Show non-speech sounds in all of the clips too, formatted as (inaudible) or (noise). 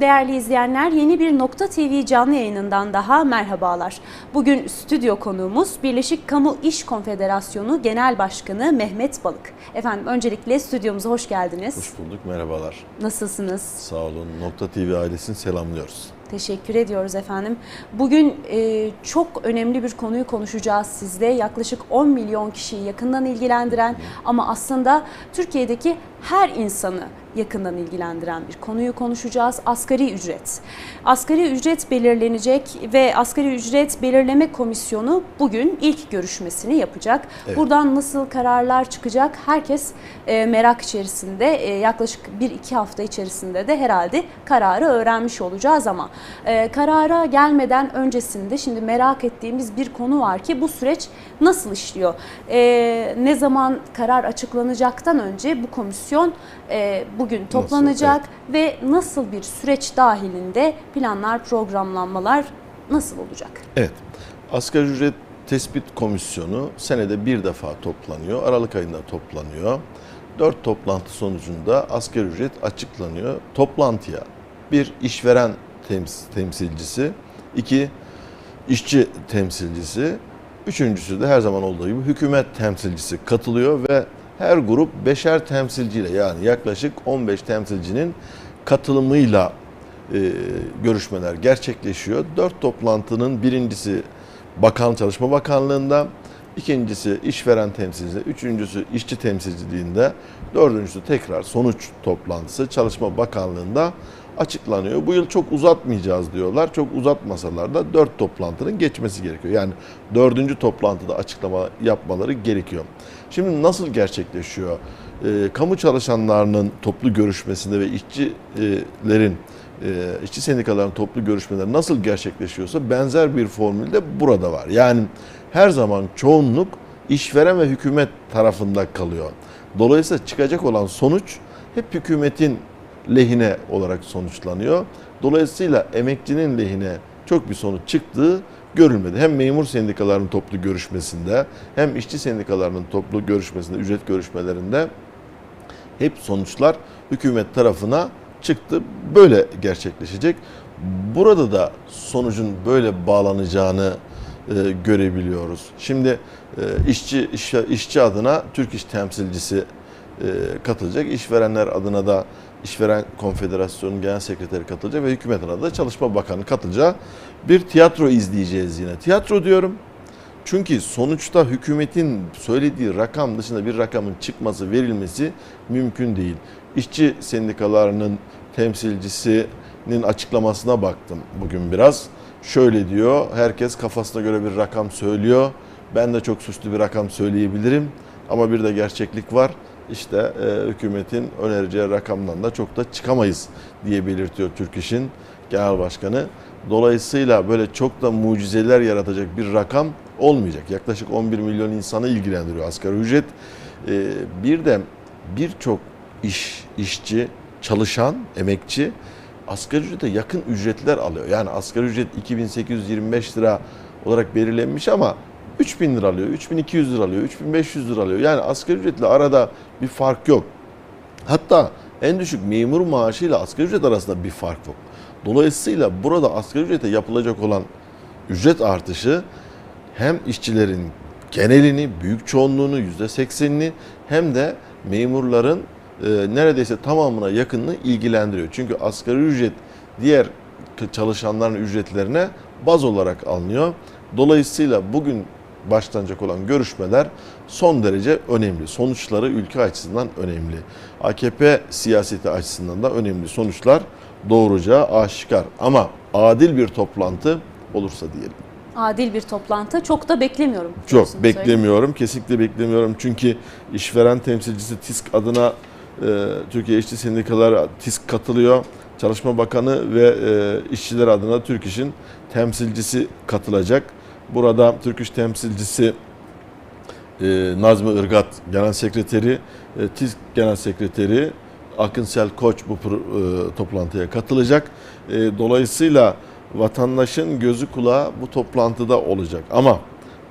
Değerli izleyenler yeni bir Nokta TV canlı yayınından daha merhabalar. Bugün stüdyo konuğumuz Birleşik Kamu İş Konfederasyonu Genel Başkanı Mehmet Balık. Efendim öncelikle stüdyomuza hoş geldiniz. Hoş bulduk, merhabalar. Nasılsınız? Sağ olun. Nokta TV ailesini selamlıyoruz. Teşekkür ediyoruz efendim. Bugün e, çok önemli bir konuyu konuşacağız sizle. Yaklaşık 10 milyon kişiyi yakından ilgilendiren ama aslında Türkiye'deki her insanı yakından ilgilendiren bir konuyu konuşacağız. Asgari ücret. Asgari ücret belirlenecek ve asgari ücret belirleme komisyonu bugün ilk görüşmesini yapacak. Evet. Buradan nasıl kararlar çıkacak herkes e, merak içerisinde. E, yaklaşık 1-2 hafta içerisinde de herhalde kararı öğrenmiş olacağız ama e, karara gelmeden öncesinde şimdi merak ettiğimiz bir konu var ki bu süreç nasıl işliyor? Ne zaman karar açıklanacaktan önce bu komisyon e, bugün toplanacak ve nasıl bir süreç dahilinde planlar, programlanmalar nasıl olacak? Evet, asgari ücret tespit komisyonu senede bir defa toplanıyor. Aralık ayında toplanıyor. Dört toplantı sonucunda asgari ücret açıklanıyor. Toplantıya bir işveren tems- temsilcisi, iki işçi temsilcisi, üçüncüsü de her zaman olduğu gibi hükümet temsilcisi katılıyor ve her grup beşer temsilciyle yani yaklaşık 15 temsilcinin katılımıyla e, görüşmeler gerçekleşiyor. Dört toplantının birincisi Bakan Çalışma Bakanlığı'nda, ikincisi işveren temsilciliğinde, üçüncüsü işçi temsilciliğinde, dördüncüsü tekrar sonuç toplantısı Çalışma Bakanlığı'nda açıklanıyor. Bu yıl çok uzatmayacağız diyorlar. Çok uzatmasalar da dört toplantının geçmesi gerekiyor. Yani dördüncü toplantıda açıklama yapmaları gerekiyor. Şimdi nasıl gerçekleşiyor? Ee, kamu çalışanlarının toplu görüşmesinde ve işçilerin e, işçi sendikaların toplu görüşmeleri nasıl gerçekleşiyorsa benzer bir formül de burada var. Yani her zaman çoğunluk işveren ve hükümet tarafında kalıyor. Dolayısıyla çıkacak olan sonuç hep hükümetin lehine olarak sonuçlanıyor. Dolayısıyla emekçinin lehine çok bir sonuç çıktığı görülmedi. Hem memur sendikalarının toplu görüşmesinde hem işçi sendikalarının toplu görüşmesinde, ücret görüşmelerinde hep sonuçlar hükümet tarafına çıktı. Böyle gerçekleşecek. Burada da sonucun böyle bağlanacağını e, görebiliyoruz. Şimdi e, işçi iş- işçi adına Türk İş temsilcisi e, katılacak. İşverenler adına da İşveren Konfederasyonu Genel Sekreteri katılacak ve hükümet adına Çalışma Bakanı katılacağı bir tiyatro izleyeceğiz yine. Tiyatro diyorum çünkü sonuçta hükümetin söylediği rakam dışında bir rakamın çıkması, verilmesi mümkün değil. İşçi sendikalarının temsilcisinin açıklamasına baktım bugün biraz. Şöyle diyor, herkes kafasına göre bir rakam söylüyor. Ben de çok süslü bir rakam söyleyebilirim ama bir de gerçeklik var. İşte e, hükümetin önereceği rakamdan da çok da çıkamayız diye belirtiyor Türk İş'in genel başkanı. Dolayısıyla böyle çok da mucizeler yaratacak bir rakam olmayacak. Yaklaşık 11 milyon insanı ilgilendiriyor asgari ücret. Ee, bir de birçok iş, işçi, çalışan, emekçi asgari ücrete yakın ücretler alıyor. Yani asgari ücret 2825 lira olarak belirlenmiş ama 3000 lira alıyor, 3200 lira alıyor, 3500 lira alıyor. Yani asgari ücretle arada bir fark yok. Hatta en düşük memur maaşıyla asgari ücret arasında bir fark yok. Dolayısıyla burada asgari ücrete yapılacak olan ücret artışı hem işçilerin genelini, büyük çoğunluğunu, %80'ini hem de memurların e, neredeyse tamamına yakınını ilgilendiriyor. Çünkü asgari ücret diğer çalışanların ücretlerine baz olarak alınıyor. Dolayısıyla bugün başlanacak olan görüşmeler son derece önemli. Sonuçları ülke açısından önemli. AKP siyaseti açısından da önemli sonuçlar doğuracağı aşikar. Ama adil bir toplantı olursa diyelim. Adil bir toplantı çok da beklemiyorum. Çok beklemiyorum. Kesinlikle beklemiyorum. Çünkü işveren temsilcisi TİSK adına e, Türkiye İşçi Sendikaları TİSK katılıyor. Çalışma Bakanı ve e, işçiler adına Türk İş'in temsilcisi katılacak. Burada Türk İş temsilcisi e, Nazmi Irgat Genel Sekreteri, e, TİSK Genel Sekreteri Akınsel Koç bu e, toplantıya katılacak. E, dolayısıyla vatandaşın gözü kulağı bu toplantıda olacak. Ama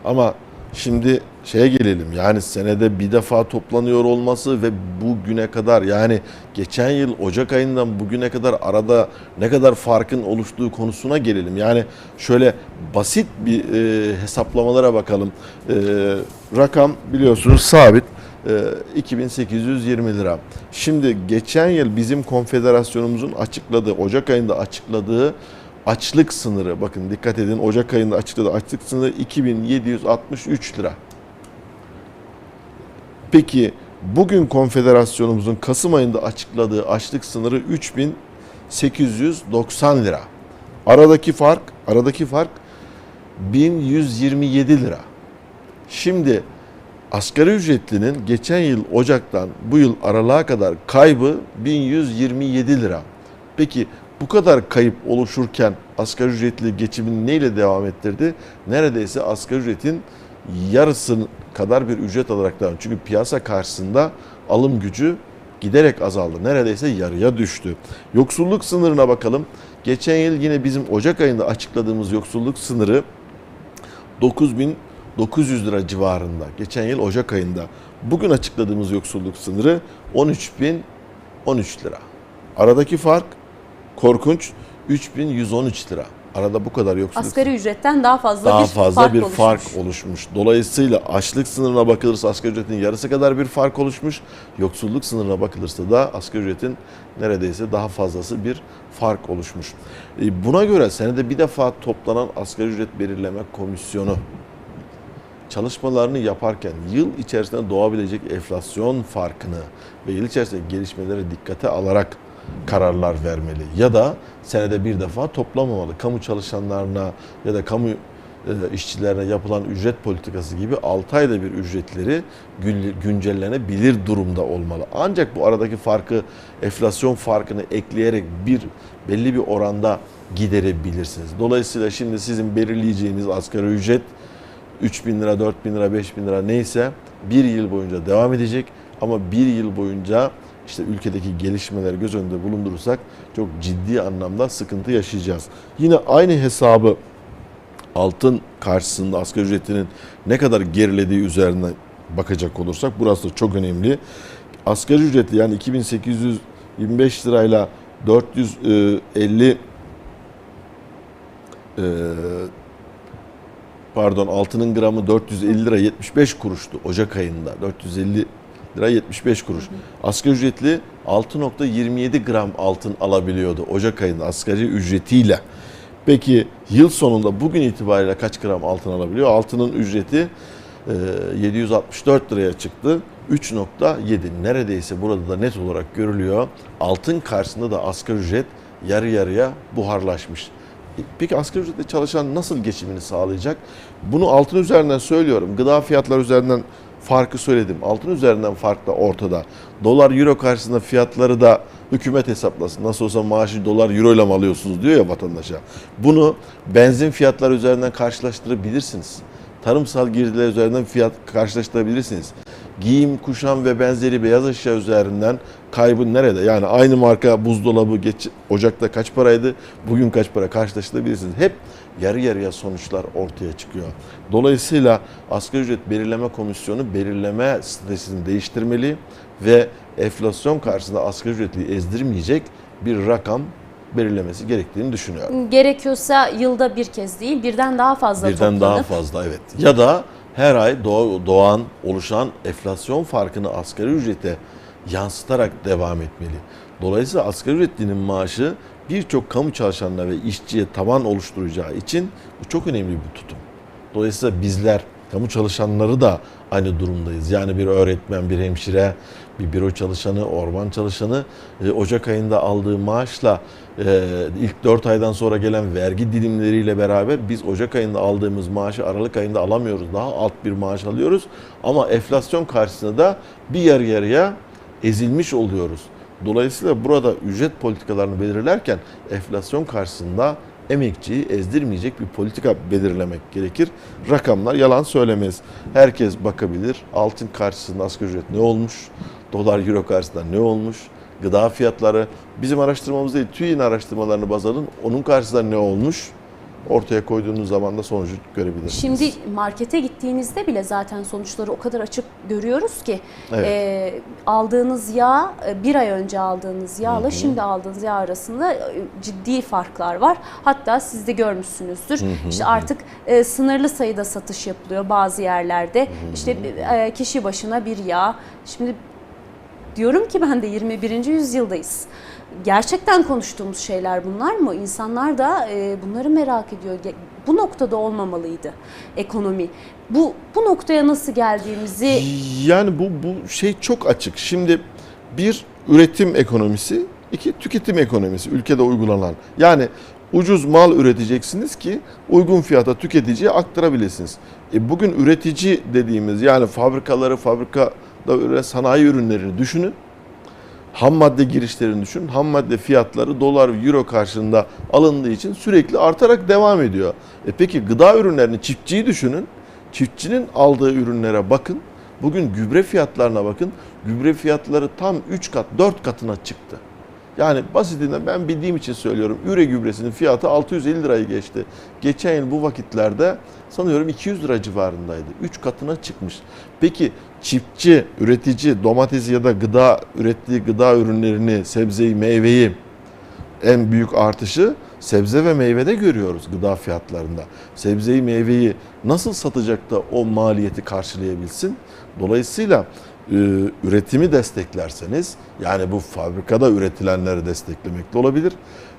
ama Şimdi şeye gelelim yani senede bir defa toplanıyor olması ve bugüne kadar yani geçen yıl Ocak ayından bugüne kadar arada ne kadar farkın oluştuğu konusuna gelelim. Yani şöyle basit bir e, hesaplamalara bakalım. E, rakam biliyorsunuz sabit. e, 2820 lira. Şimdi geçen yıl bizim konfederasyonumuzun açıkladığı, Ocak ayında açıkladığı açlık sınırı, bakın dikkat edin Ocak ayında açıkladığı açlık sınırı 2763 lira. Peki bugün konfederasyonumuzun Kasım ayında açıkladığı açlık sınırı 3890 lira. Aradaki fark, aradaki fark 1127 lira. Şimdi asgari ücretlinin geçen yıl Ocak'tan bu yıl aralığa kadar kaybı 1127 lira. Peki bu kadar kayıp oluşurken asgari ücretli geçimini neyle devam ettirdi? Neredeyse asgari ücretin yarısını kadar bir ücret alarak devam. Çünkü piyasa karşısında alım gücü giderek azaldı. Neredeyse yarıya düştü. Yoksulluk sınırına bakalım. Geçen yıl yine bizim Ocak ayında açıkladığımız yoksulluk sınırı 9900 lira civarında. Geçen yıl Ocak ayında. Bugün açıkladığımız yoksulluk sınırı 13013 lira. Aradaki fark korkunç 3113 lira. Arada bu kadar yoksulluk Asgari ücretten daha fazla daha bir fazla fark bir oluşmuş. fark oluşmuş. Dolayısıyla açlık sınırına bakılırsa asgari ücretin yarısı kadar bir fark oluşmuş. Yoksulluk sınırına bakılırsa da asgari ücretin neredeyse daha fazlası bir fark oluşmuş. E, Buna göre senede bir defa toplanan asgari ücret belirleme komisyonu çalışmalarını yaparken yıl içerisinde doğabilecek enflasyon farkını ve yıl içerisinde gelişmeleri dikkate alarak kararlar vermeli. Ya da senede bir defa toplamamalı. Kamu çalışanlarına ya da kamu e, işçilerine yapılan ücret politikası gibi 6 ayda bir ücretleri gün- güncellenebilir durumda olmalı. Ancak bu aradaki farkı, enflasyon farkını ekleyerek bir belli bir oranda giderebilirsiniz. Dolayısıyla şimdi sizin belirleyeceğiniz asgari ücret 3 bin lira, 4 bin lira, 5 bin lira neyse bir yıl boyunca devam edecek. Ama bir yıl boyunca işte ülkedeki gelişmeleri göz önünde bulundurursak çok ciddi anlamda sıkıntı yaşayacağız. Yine aynı hesabı altın karşısında asgari ücretinin ne kadar gerilediği üzerinden bakacak olursak burası da çok önemli. Asgari ücretli yani 2825 lirayla 450 e, pardon altının gramı 450 lira 75 kuruştu Ocak ayında. 450 lira 75 kuruş. Asgari ücretli 6.27 gram altın alabiliyordu Ocak ayında asgari ücretiyle. Peki yıl sonunda bugün itibariyle kaç gram altın alabiliyor? Altının ücreti e, 764 liraya çıktı. 3.7 neredeyse burada da net olarak görülüyor. Altın karşısında da asgari ücret yarı yarıya buharlaşmış. E, Peki asgari ücretle çalışan nasıl geçimini sağlayacak? Bunu altın üzerinden söylüyorum. Gıda fiyatları üzerinden farkı söyledim. Altın üzerinden fark da ortada. Dolar euro karşısında fiyatları da hükümet hesaplasın. Nasıl olsa maaşı dolar euro ile mi alıyorsunuz diyor ya vatandaşa. Bunu benzin fiyatları üzerinden karşılaştırabilirsiniz. Tarımsal girdiler üzerinden fiyat karşılaştırabilirsiniz. Giyim, kuşam ve benzeri beyaz eşya üzerinden kaybın nerede? Yani aynı marka buzdolabı geç, Ocak'ta kaç paraydı, bugün kaç para karşılaştırabilirsiniz. Hep yarı yarıya sonuçlar ortaya çıkıyor. Dolayısıyla asgari ücret belirleme komisyonu belirleme stratejisini değiştirmeli ve enflasyon karşısında asgari ücretli ezdirmeyecek bir rakam belirlemesi gerektiğini düşünüyorum. Gerekiyorsa yılda bir kez değil birden daha fazla Birden toplanıp daha fazla evet. Ya da her ay doğa- doğan, oluşan enflasyon farkını asgari ücrete yansıtarak devam etmeli. Dolayısıyla asgari ücretlinin maaşı birçok kamu çalışanına ve işçiye taban oluşturacağı için bu çok önemli bir tutum. Dolayısıyla bizler kamu çalışanları da aynı durumdayız. Yani bir öğretmen, bir hemşire, bir büro çalışanı, orman çalışanı e, Ocak ayında aldığı maaşla e, ilk 4 aydan sonra gelen vergi dilimleriyle beraber biz Ocak ayında aldığımız maaşı Aralık ayında alamıyoruz. Daha alt bir maaş alıyoruz. Ama enflasyon karşısında da bir yarı yarıya ezilmiş oluyoruz. Dolayısıyla burada ücret politikalarını belirlerken enflasyon karşısında emekçiyi ezdirmeyecek bir politika belirlemek gerekir. Rakamlar yalan söylemez. Herkes bakabilir. Altın karşısında asgari ücret ne olmuş? Dolar euro karşısında ne olmuş? Gıda fiyatları bizim araştırmamız değil TÜİ'nin araştırmalarını baz alın. Onun karşısında ne olmuş? Ortaya koyduğunuz zaman da sonucu görebilirsiniz. Şimdi markete gittiğinizde bile zaten sonuçları o kadar açık görüyoruz ki Evet. e, aldığınız yağ e, bir ay önce aldığınız yağla şimdi aldığınız yağ arasında e, ciddi farklar var. Hatta siz de görmüşsünüzdür. İşte artık e, sınırlı sayıda satış yapılıyor bazı yerlerde. İşte e, kişi başına bir yağ. Şimdi diyorum ki ben de 21. yüzyıldayız. Gerçekten konuştuğumuz şeyler bunlar mı? İnsanlar da e, bunları merak ediyor. Bu noktada olmamalıydı ekonomi. Bu bu noktaya nasıl geldiğimizi Yani bu bu şey çok açık. Şimdi bir üretim ekonomisi, iki tüketim ekonomisi ülkede uygulanan. Yani ucuz mal üreteceksiniz ki uygun fiyata tüketiciye aktarabilirsiniz. E bugün üretici dediğimiz yani fabrikaları, fabrikada üreten sanayi ürünlerini düşünün. Ham madde girişlerini düşün. Ham madde fiyatları dolar, euro karşılığında alındığı için sürekli artarak devam ediyor. E peki gıda ürünlerini, çiftçiyi düşünün. Çiftçinin aldığı ürünlere bakın. Bugün gübre fiyatlarına bakın. Gübre fiyatları tam 3 kat, 4 katına çıktı. Yani basitinden ben bildiğim için söylüyorum. Üre gübresinin fiyatı 650 lirayı geçti. Geçen yıl bu vakitlerde sanıyorum 200 lira civarındaydı. 3 katına çıkmış. Peki çiftçi, üretici domatesi ya da gıda ürettiği gıda ürünlerini, sebzeyi, meyveyi en büyük artışı sebze ve meyvede görüyoruz gıda fiyatlarında. Sebzeyi, meyveyi nasıl satacak da o maliyeti karşılayabilsin? Dolayısıyla e, üretimi desteklerseniz yani bu fabrikada üretilenleri desteklemek de olabilir.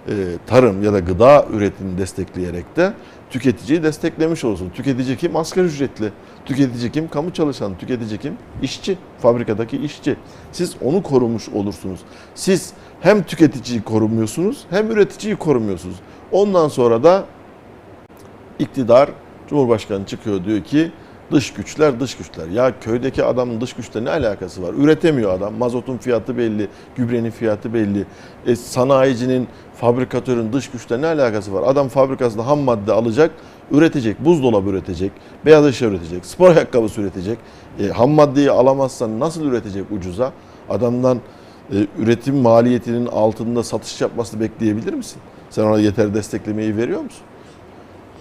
E, tarım ya da gıda üretimini destekleyerek de tüketiciyi desteklemiş olursun. Tüketici kim? Asgari ücretli. Tüketici kim? Kamu çalışanı. Tüketici kim? İşçi. Fabrikadaki işçi. Siz onu korumuş olursunuz. Siz hem tüketiciyi korumuyorsunuz hem üreticiyi korumuyorsunuz. Ondan sonra da iktidar Cumhurbaşkanı çıkıyor diyor ki dış güçler dış güçler. Ya köydeki adamın dış güçle ne alakası var? Üretemiyor adam. Mazotun fiyatı belli, gübrenin fiyatı belli. E, sanayicinin, fabrikatörün dış güçle ne alakası var? Adam fabrikasında ham madde alacak, üretecek, buzdolabı üretecek, beyaz eşya üretecek, spor ayakkabısı üretecek. E, ham maddeyi alamazsan nasıl üretecek ucuza? Adamdan e, üretim maliyetinin altında satış yapmasını bekleyebilir misin? Sen ona yeterli desteklemeyi veriyor musun?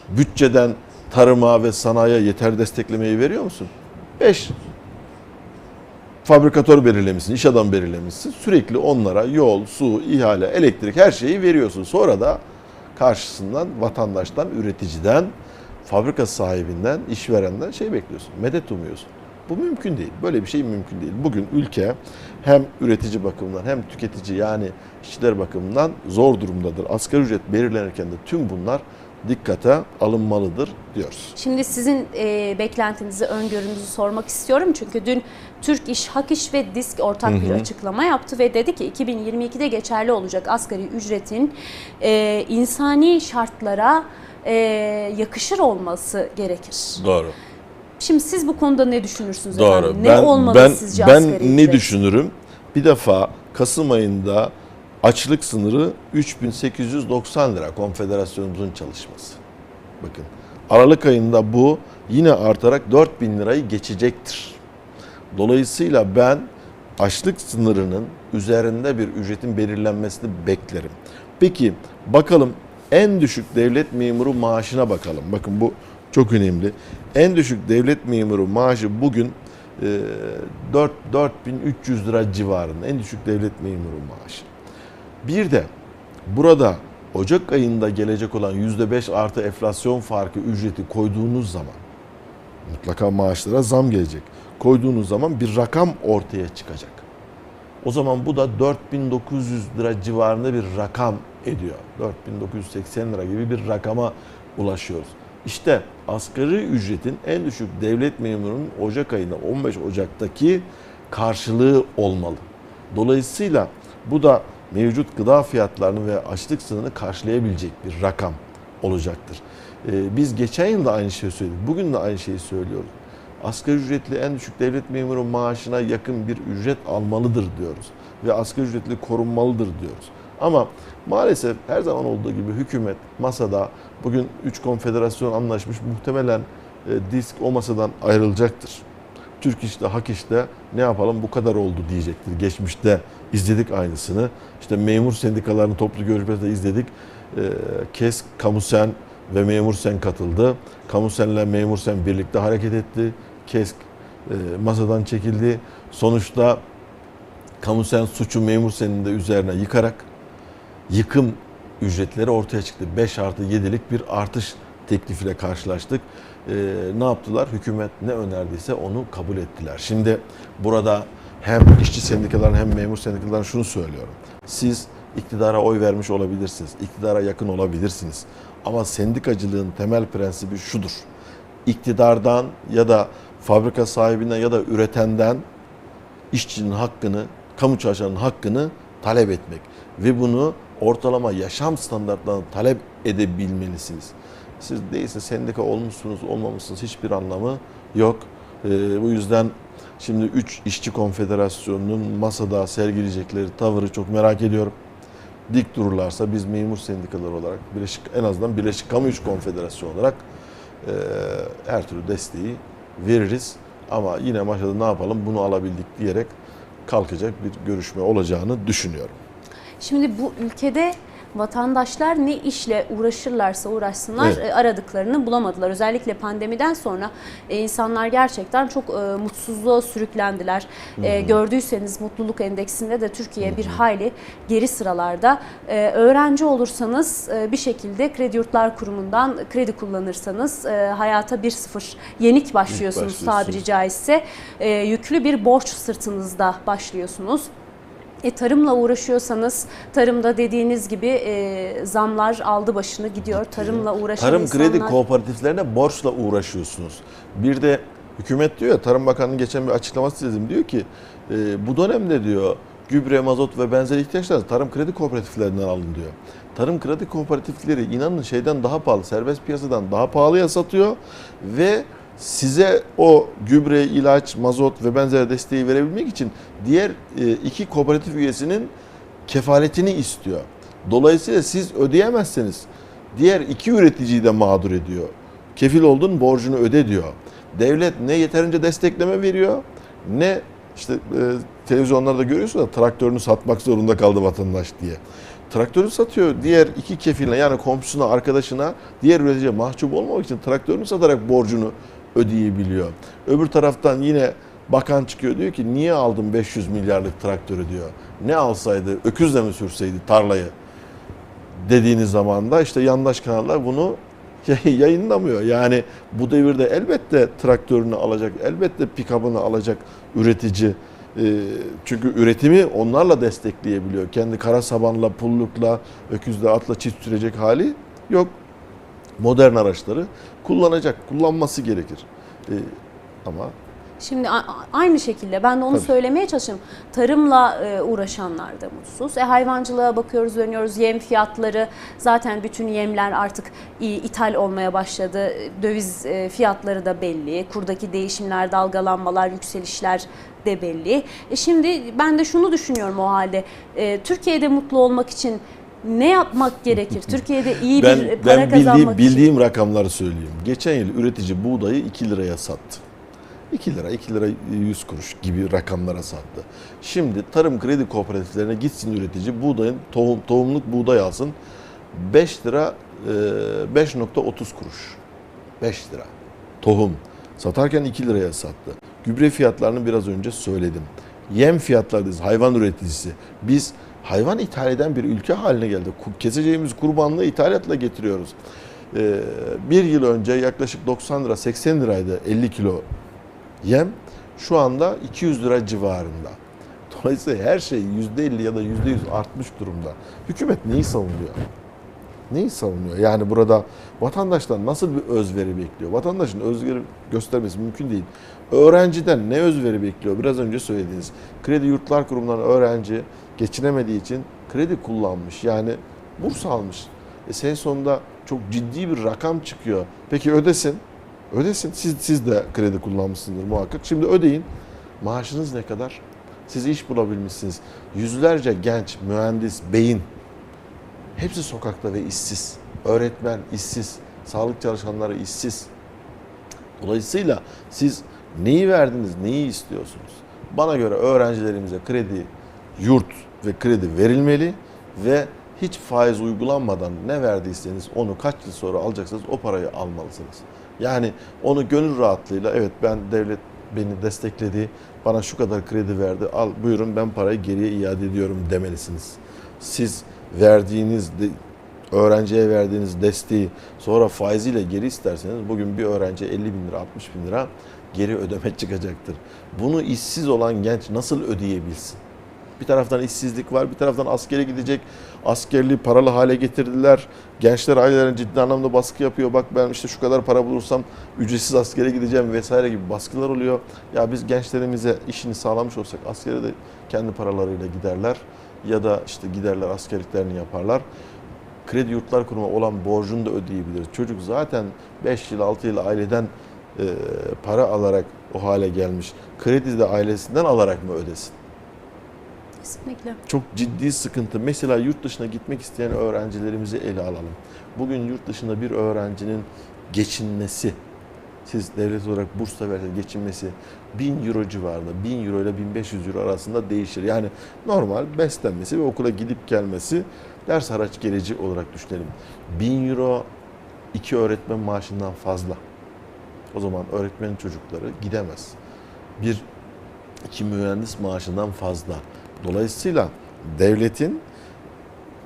bütçeden tarıma ve sanayiye yeter desteklemeyi veriyor musun? 5. Fabrikatör belirlemişsin, iş adamı belirlemişsin. Sürekli onlara yol, su, ihale, elektrik her şeyi veriyorsun. Sonra da karşısından vatandaştan, üreticiden, fabrika sahibinden, işverenden şey bekliyorsun. Medet umuyorsun. Bu mümkün değil. Böyle bir şey mümkün değil. Bugün ülke hem üretici bakımından hem tüketici yani işçiler bakımından zor durumdadır. Asgari ücret belirlenirken de tüm bunlar dikkate alınmalıdır diyoruz. Şimdi sizin e, beklentinizi, öngörünüzü sormak istiyorum. Çünkü dün Türk İş, Hak İş ve Disk ortak bir açıklama yaptı ve dedi ki 2022'de geçerli olacak asgari ücretin e, insani şartlara e, yakışır olması gerekir. Doğru. Şimdi siz bu konuda ne düşünürsünüz Doğru. efendim? Ne ben olmalı ben sizce ben asgari ne ücret? düşünürüm? Bir defa Kasım ayında açlık sınırı 3890 lira konfederasyonumuzun çalışması. Bakın Aralık ayında bu yine artarak 4000 lirayı geçecektir. Dolayısıyla ben açlık sınırının üzerinde bir ücretin belirlenmesini beklerim. Peki bakalım en düşük devlet memuru maaşına bakalım. Bakın bu çok önemli. En düşük devlet memuru maaşı bugün e, 4 4300 lira civarında en düşük devlet memuru maaşı. Bir de burada Ocak ayında gelecek olan %5 artı enflasyon farkı ücreti koyduğunuz zaman mutlaka maaşlara zam gelecek. Koyduğunuz zaman bir rakam ortaya çıkacak. O zaman bu da 4900 lira civarında bir rakam ediyor. 4980 lira gibi bir rakama ulaşıyoruz. İşte asgari ücretin en düşük devlet memurunun Ocak ayında 15 Ocak'taki karşılığı olmalı. Dolayısıyla bu da mevcut gıda fiyatlarını ve açlık sınırını karşılayabilecek bir rakam olacaktır. Ee, biz geçen yıl da aynı şeyi söyledik. Bugün de aynı şeyi söylüyoruz. Asgari ücretli en düşük devlet memuru maaşına yakın bir ücret almalıdır diyoruz. Ve asgari ücretli korunmalıdır diyoruz. Ama maalesef her zaman olduğu gibi hükümet masada bugün 3 konfederasyon anlaşmış muhtemelen e, disk o masadan ayrılacaktır. Türk işte, Hak işte ne yapalım bu kadar oldu diyecektir. Geçmişte izledik aynısını. İşte memur sendikalarının toplu görüşmesinde izledik. Ee, KES, Kamusen ve Memur Sen katıldı. Kamu Sen'le Memur Sen birlikte hareket etti. KESK e, masadan çekildi. Sonuçta Kamu Sen suçu Memur Sen'in de üzerine yıkarak yıkım ücretleri ortaya çıktı. 5 artı 7'lik bir artış teklifiyle karşılaştık. Ee, ne yaptılar? Hükümet ne önerdiyse onu kabul ettiler. Şimdi burada hem işçi sendikaların hem memur sendikaların şunu söylüyorum. Siz iktidara oy vermiş olabilirsiniz. iktidara yakın olabilirsiniz. Ama sendikacılığın temel prensibi şudur. İktidardan ya da fabrika sahibinden ya da üretenden işçinin hakkını, kamu çalışanının hakkını talep etmek ve bunu ortalama yaşam standartlarını talep edebilmelisiniz. Siz değilse sendika olmuşsunuz, olmamışsınız hiçbir anlamı yok. Ee, bu yüzden şimdi 3 işçi konfederasyonunun masada sergileyecekleri tavırı çok merak ediyorum. Dik dururlarsa biz memur sendikalar olarak Birleşik en azından Birleşik Kamu İş Konfederasyonu olarak e, her türlü desteği veririz. Ama yine masada ne yapalım bunu alabildik diyerek kalkacak bir görüşme olacağını düşünüyorum. Şimdi bu ülkede vatandaşlar ne işle uğraşırlarsa uğraşsınlar Evet. e, aradıklarını bulamadılar. Özellikle pandemiden sonra e, insanlar gerçekten çok e, mutsuzluğa sürüklendiler. E, gördüyseniz mutluluk endeksinde de Türkiye bir hayli geri sıralarda. Öğrenci olursanız bir şekilde Kredi Yurtlar Kurumu'ndan kredi kullanırsanız hayata 1-0 yenik başlıyorsunuz başlıyorsunuz. tabiri caizse. Yüklü bir borç sırtınızda başlıyorsunuz. E, tarımla uğraşıyorsanız tarımda dediğiniz gibi e, zamlar aldı başını gidiyor. Tarımla uğraşan Tarım insanlar... kredi kooperatiflerine borçla uğraşıyorsunuz. Bir de hükümet diyor ya Tarım Bakanı'nın geçen bir açıklaması dedim diyor ki e, bu dönemde diyor gübre, mazot ve benzeri ihtiyaçlar tarım kredi kooperatiflerinden alın diyor. Tarım kredi kooperatifleri inanın şeyden daha pahalı, serbest piyasadan daha pahalıya satıyor ve size o gübre, ilaç, mazot ve benzeri desteği verebilmek için diğer e, iki kooperatif üyesinin kefaletini istiyor. Dolayısıyla siz ödeyemezseniz diğer iki üreticiyi de mağdur ediyor. Kefil oldun borcunu öde diyor. Devlet ne yeterince destekleme veriyor ne işte e, televizyonlarda görüyorsunuz da traktörünü satmak zorunda kaldı vatandaş diye. Traktörü satıyor diğer iki kefiline yani komşusuna, arkadaşına, diğer üreticiye mahcup olmamak için traktörünü satarak borcunu ödeyebiliyor. Öbür taraftan yine bakan çıkıyor diyor ki niye aldın 500 milyarlık traktörü diyor. Ne alsaydı öküzle mi sürseydi tarlayı dediğiniz zaman da işte yandaş kanallar bunu (laughs) yayınlamıyor. Yani bu devirde elbette traktörünü alacak, elbette pikabını alacak üretici. Ee, Çünkü üretimi onlarla destekleyebiliyor. Kendi kara sabanla, pullukla, öküzle, atla çift sürecek hali yok. Modern araçları kullanacak, kullanması gerekir. Ee, Ama Şimdi aynı şekilde ben de onu Tabii. söylemeye çalışıyorum. Tarımla e, uğraşanlar da mutsuz. E, hayvancılığa bakıyoruz dönüyoruz. Yem fiyatları zaten bütün yemler artık i- ithal olmaya başladı. E, Döviz e, fiyatları da belli. Kurdaki değişimler, dalgalanmalar, yükselişler de belli. E, şimdi ben de şunu düşünüyorum o halde. E, Türkiye'de mutlu olmak için ne yapmak gerekir? (laughs) Türkiye'de iyi ben, bir para ben kazanmak bildiğim, için. bildiğim rakamları söyleyeyim. Geçen yıl üretici buğdayı 2 liraya sattı. 2 lira, 2 lira 100 kuruş gibi rakamlara sattı. Şimdi tarım kredi kooperatiflerine gitsin üretici buğdayın tohum, tohumluk buğday alsın 5 lira e, 5.30 kuruş. 5 lira. Tohum. Satarken 2 liraya sattı. Gübre fiyatlarını biraz önce söyledim. Yem fiyatları hayvan üreticisi. Biz hayvan ithal eden bir ülke haline geldik. Ku- Keseceğimiz kurbanlığı ithalatla getiriyoruz. Ee, bir yıl önce yaklaşık 90 lira 80 liraydı 50 kilo yem. Şu anda 200 lira civarında. Dolayısıyla her şey %50 ya da %100 artmış durumda. Hükümet neyi savunuyor? Neyi savunuyor? Yani burada vatandaştan nasıl bir özveri bekliyor? Vatandaşın özveri göstermesi mümkün değil. Öğrenciden ne özveri bekliyor? Biraz önce söylediğiniz kredi yurtlar kurumundan öğrenci geçinemediği için kredi kullanmış. Yani burs almış. E sen sonunda çok ciddi bir rakam çıkıyor. Peki ödesin. Ödesin. Siz, siz de kredi kullanmışsınızdır muhakkak. Şimdi ödeyin. Maaşınız ne kadar? Siz iş bulabilmişsiniz. Yüzlerce genç, mühendis, beyin hepsi sokakta ve işsiz. Öğretmen işsiz, sağlık çalışanları işsiz. Dolayısıyla siz neyi verdiniz, neyi istiyorsunuz? Bana göre öğrencilerimize kredi, yurt ve kredi verilmeli ve hiç faiz uygulanmadan ne verdiyseniz onu kaç yıl sonra alacaksınız o parayı almalısınız. Yani onu gönül rahatlığıyla evet ben devlet beni destekledi, bana şu kadar kredi verdi, al buyurun ben parayı geriye iade ediyorum demelisiniz. Siz verdiğiniz öğrenciye verdiğiniz desteği sonra faiziyle geri isterseniz bugün bir öğrenciye 50 bin lira 60 bin lira geri ödeme (laughs) çıkacaktır. Bunu işsiz olan genç nasıl ödeyebilsin? Bir taraftan işsizlik var, bir taraftan askere gidecek. Askerliği paralı hale getirdiler. Gençler ailelerine ciddi anlamda baskı yapıyor. Bak ben işte şu kadar para bulursam ücretsiz askere gideceğim vesaire gibi baskılar oluyor. Ya biz gençlerimize işini sağlamış olsak askere de kendi paralarıyla giderler ya da işte giderler askerliklerini yaparlar. Kredi Yurtlar Kurumu olan borcunu da ödeyebilir. Çocuk zaten 5 yıl 6 yıl aileden e, para alarak o hale gelmiş. Kredi de ailesinden alarak mı ödesin? Kesinlikle. çok ciddi sıkıntı. Mesela yurt dışına gitmek isteyen öğrencilerimizi ele alalım. Bugün yurt dışında bir öğrencinin geçinmesi, siz devlet olarak burs da geçinmesi 1000 euro civarında, 1000 euro ile 1500 euro arasında değişir. Yani normal beslenmesi ve okula gidip gelmesi ders haraç geleci olarak düşünelim. 1000 euro iki öğretmen maaşından fazla. O zaman öğretmenin çocukları gidemez. Bir iki mühendis maaşından fazla. Dolayısıyla devletin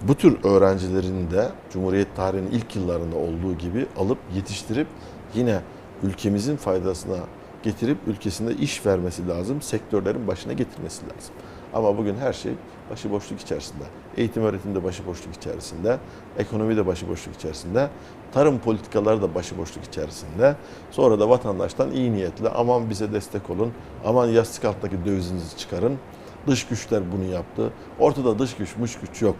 bu tür öğrencilerini de Cumhuriyet tarihinin ilk yıllarında olduğu gibi alıp yetiştirip yine ülkemizin faydasına getirip ülkesinde iş vermesi lazım, sektörlerin başına getirmesi lazım. Ama bugün her şey başıboşluk içerisinde. Eğitim öğretim de başıboşluk içerisinde, ekonomi de başıboşluk içerisinde, tarım politikaları da başıboşluk içerisinde. Sonra da vatandaştan iyi niyetle aman bize destek olun, aman yastık altındaki dövizinizi çıkarın. Dış güçler bunu yaptı. Ortada dış güç, muş güç yok.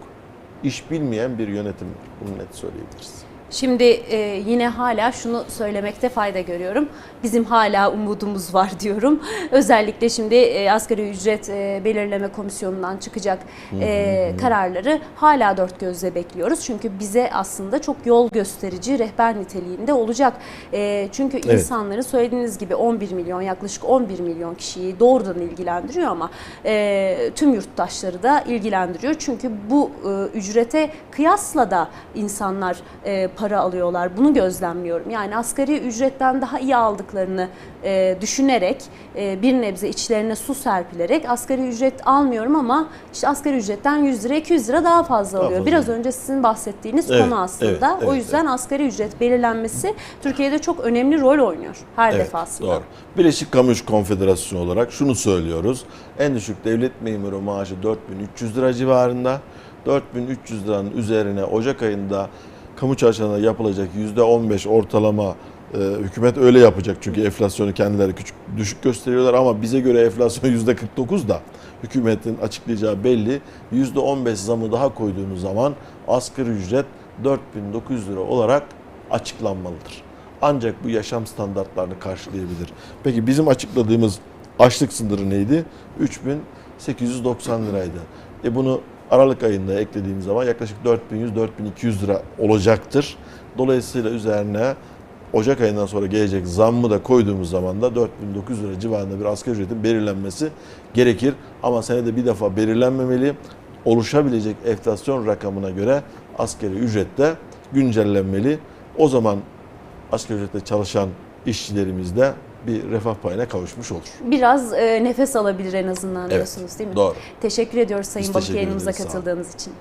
İş bilmeyen bir yönetim bunu net söyleyebiliriz. Şimdi e, yine hala şunu söylemekte fayda görüyorum. Bizim hala umudumuz var (laughs) diyorum. Özellikle şimdi e, asgari ücret e, belirleme komisyonundan çıkacak e, kararları hala dört gözle bekliyoruz. Çünkü bize aslında çok yol gösterici rehber niteliğinde olacak. E, çünkü Evet. insanların söylediğiniz gibi 11 milyon yaklaşık 11 milyon kişiyi doğrudan ilgilendiriyor ama e, tüm yurttaşları da ilgilendiriyor. Çünkü bu e, ücrete kıyasla da insanlar e, para alıyorlar. Bunu gözlemliyorum. Yani asgari ücretten daha iyi aldıklarını e, düşünerek e, bir nebze içlerine su serpilerek asgari ücret almıyorum ama işte asgari ücretten 100 lira 200 lira daha fazla Daha alıyor. fazla. Biraz önce sizin bahsettiğiniz Evet, konu aslında. evet, o evet, yüzden asgari ücret belirlenmesi Türkiye'de çok önemli rol oynuyor her Evet, defasında. Doğru. Birleşik Kamu İş Konfederasyonu olarak şunu söylüyoruz. En düşük devlet memuru maaşı 4300 lira civarında. 4300 liranın üzerine Ocak ayında kamu çalışanlarına yapılacak %15 ortalama e, hükümet öyle yapacak çünkü enflasyonu kendileri küçük düşük gösteriyorlar ama bize göre enflasyon (laughs) %49 da hükümetin açıklayacağı belli. %15 zamı daha koyduğunuz zaman asgari ücret 4900 lira olarak açıklanmalıdır. Ancak bu yaşam standartlarını karşılayabilir. Peki bizim açıkladığımız açlık sınırı neydi? 3890 liraydı. E bunu Aralık ayında eklediğimiz zaman yaklaşık 4100-4200 lira olacaktır. Dolayısıyla üzerine Ocak ayından sonra gelecek zammı da koyduğumuz zaman da 4900 lira civarında bir asgari ücretin belirlenmesi gerekir. Ama senede bir defa belirlenmemeli. Oluşabilecek enflasyon rakamına göre asgari ücret de güncellenmeli. O zaman asgari ücretle çalışan işçilerimiz de bir refah payına kavuşmuş olur. Biraz e, nefes alabilir en azından Evet, diyorsunuz değil mi? Doğru. Teşekkür ediyoruz Sayın Balık yayınımıza katıldığınız için.